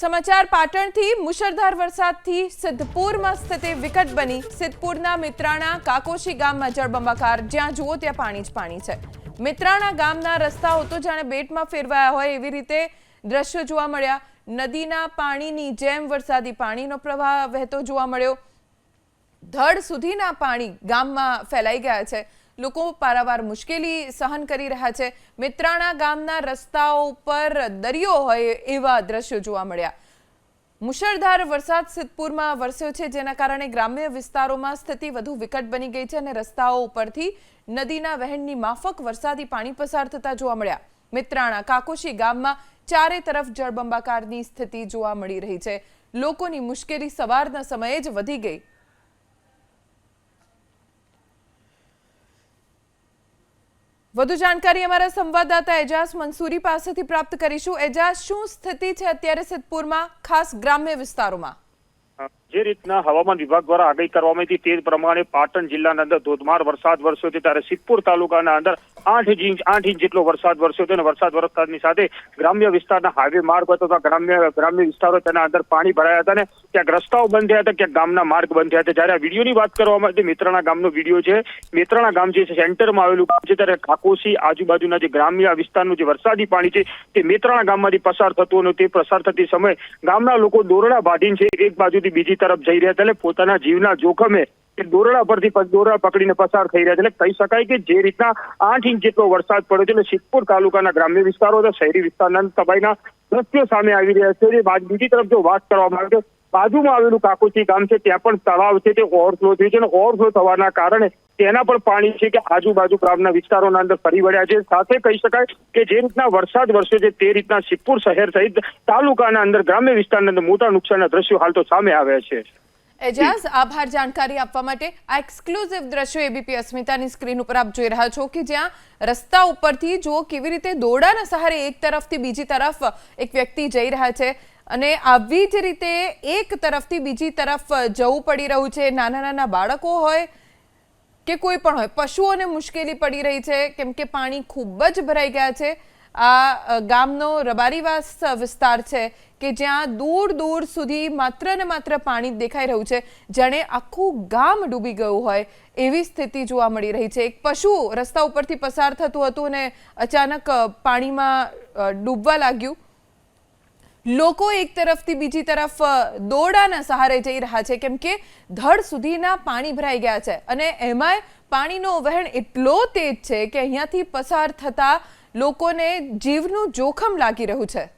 સમાચાર પાટણથી, મુશળધાર વરસાદથી સિદ્ધપુરમાં સ્થિતિ વિકટ બની. સિદ્ધપુરના મિત્રાણા કાકોશી ગામમાં જળબંબાકાર. જ્યાં જુઓ ત્યાં પાણી જ પાણી છે. મિત્રાણા ગામના રસ્તાઓ તો જાણે બેટમાં ફેરવાયા હોય એવી રીતે દ્રશ્યો જોવા મળ્યા. નદીના પાણીની જેમ વરસાદી પાણીનો પ્રવાહ વહેતો જોવા મળ્યો. ધડ સુધીના પાણી ગામમાં ફેલાઈ ગયા છે. લોકો પારાવાર મુશ્કેલી સહન કરી રહ્યા છે. મિત્રાણા ગામના રસ્તાઓ પર દરિયો હોય એવા દ્રશ્યો જોવા મળ્યા. મુશળધાર વરસાદ સિદ્ધપુરમાં વરસ્યો છે, જેના કારણે ગ્રામ્ય વિસ્તારોમાં સ્થિતિ વધુ વિકટ બની ગઈ છે અને રસ્તાઓ ઉપરથી નદીના વહેણની માફક વરસાદી પાણી પસાર થતા જોવા મળ્યા. મિત્રાણા કાકોશી ગામમાં ચારે તરફ જળબંબાકારની સ્થિતિ જોવા મળી રહી છે. લોકોની મુશ્કેલી સવારના સમયે જ વધી ગઈ. વધુ જાણકારી અમારા સંવાદદાતા એજાઝ મંસૂરી પાસેથી પ્રાપ્ત કરીશું. એજાઝ, શું સ્થિતિ છે અત્યારે સિદ્ધપુરમાં, ખાસ ગ્રામ્ય વિસ્તારોમાં? જે રીતના હવામાન વિભાગ દ્વારા આગાહી કરવામાં આવી તે પ્રમાણે પાટણ જિલ્લાના અંદર ધોધમાર વરસાદ વરસ્યો છે. ત્યારે સિદ્ધપુર તાલુકાના અંદર આઠ ઇંચ આઠ ઇંચ જેટલો વરસાદ વરસ્યો હતો અને વરસાદ વરસતાની સાથે ગ્રામ્ય વિસ્તારના હાઈવે માર્ગ હતો ગ્રામ્ય ગ્રામ્ય વિસ્તારો તેના અંદર પાણી ભરાયા હતા અને ક્યાંક રસ્તાઓ બંધ થયા હતા ક્યાંક ગામના માર્ગ બંધ થયા હતા. જ્યારે આ વિડીયોની વાત કરવામાં આવી મિત્રાણા ગામનો વીડિયો છે. મિત્રાણા ગામ જે સેન્ટરમાં આવેલું છે, ત્યારે કાકોસી આજુબાજુના જે ગ્રામ્ય વિસ્તારનું જે વરસાદી પાણી છે, તે મિત્રાણા ગામમાંથી પસાર થતું અને તે પસાર થતી સમયે ગામના લોકો દોરડા બાંધીને છે, એક બાજુથી બીજી તરફ જઈ રહ્યા હતા એટલે પોતાના જીવના જોખમે એ દોરડા પરથી દોરડા પકડીને પસાર થઈ રહ્યા છે. એટલે કહી શકાય કે જે રીતના આઠ ઇંચ જેટલો વરસાદ પડ્યો છે, એટલે સિદ્ધપુર તાલુકાના ગ્રામ્ય વિસ્તારો તથા શહેરી વિસ્તારના તબાઈના દ્રશ્યો સામે આવી રહ્યા છે. જે બીજી તરફ જો વાત કરવામાં આવે તો બાજુમાં આવેલું કાકોચી ગામ છે, ત્યાં પણ તળાવ છે તે ઓવરફ્લો થયું છે અને ઓવરફ્લો થવાના કારણે તેના પણ પાણી છે કે આજુબાજુ ગ્રામના વિસ્તારોના અંદર ફરી વળ્યા છે. સાથે કહી શકાય કે જે રીતના વરસાદ વરસ્યો છે, તે રીતના સિદ્ધપુર શહેર સહિત તાલુકાના અંદર ગ્રામ્ય વિસ્તારના અંદર મોટા નુકસાનના દ્રશ્યો હાલ તો સામે આવ્યા છે. એજાઝ, આભાર જાણકારી આપવા માટે આ એક્સક્લુઝિવ દ્રશ્યો એબીપી અસ્મિતાની સ્ક્રીન ઉપર આપ જોઈ રહ્યા છો કે જ્યાં રસ્તા ઉપરથી જુઓ કેવી રીતે દોરડાના સહારે એક તરફથી બીજી તરફ એક વ્યક્તિ જઈ રહ્યા છે અને આવી જ રીતે એક તરફથી બીજી તરફ જવું પડી રહ્યું છે. નાના નાના બાળકો હોય કે કોઈ પણ હોય, પશુઓને મુશ્કેલી પડી રહી છે. કેમ કે પાણી ખૂબ જ ભરાઈ ગયા છે. આ ગામનો રબારીવાસ વિસ્તાર છે કે જ્યાં દૂર દૂર સુધી માત્ર ને માત્ર પાણી દેખાઈ રહ્યું છે. જાણે આખું ગામ ડૂબી ગયું હોય એવી સ્થિતિ જોવા મળી રહી છે. એક પશુ રસ્તા ઉપરથી પસાર થતું હતું અને અચાનક પાણીમાં ડૂબવા લાગ્યું. લોકો એક તરફથી બીજી તરફ દોડાના સહારે જઈ રહ્યા છે. કેમ કે ધડ સુધીના પાણી ભરાઈ ગયા છે. અને એમાંય પાણીનો વહેણ એટલો તેજ છે કે અહીંયાથી પસાર થતા લોકોને જીવનું જોખમ લાગી રહ્યું છે.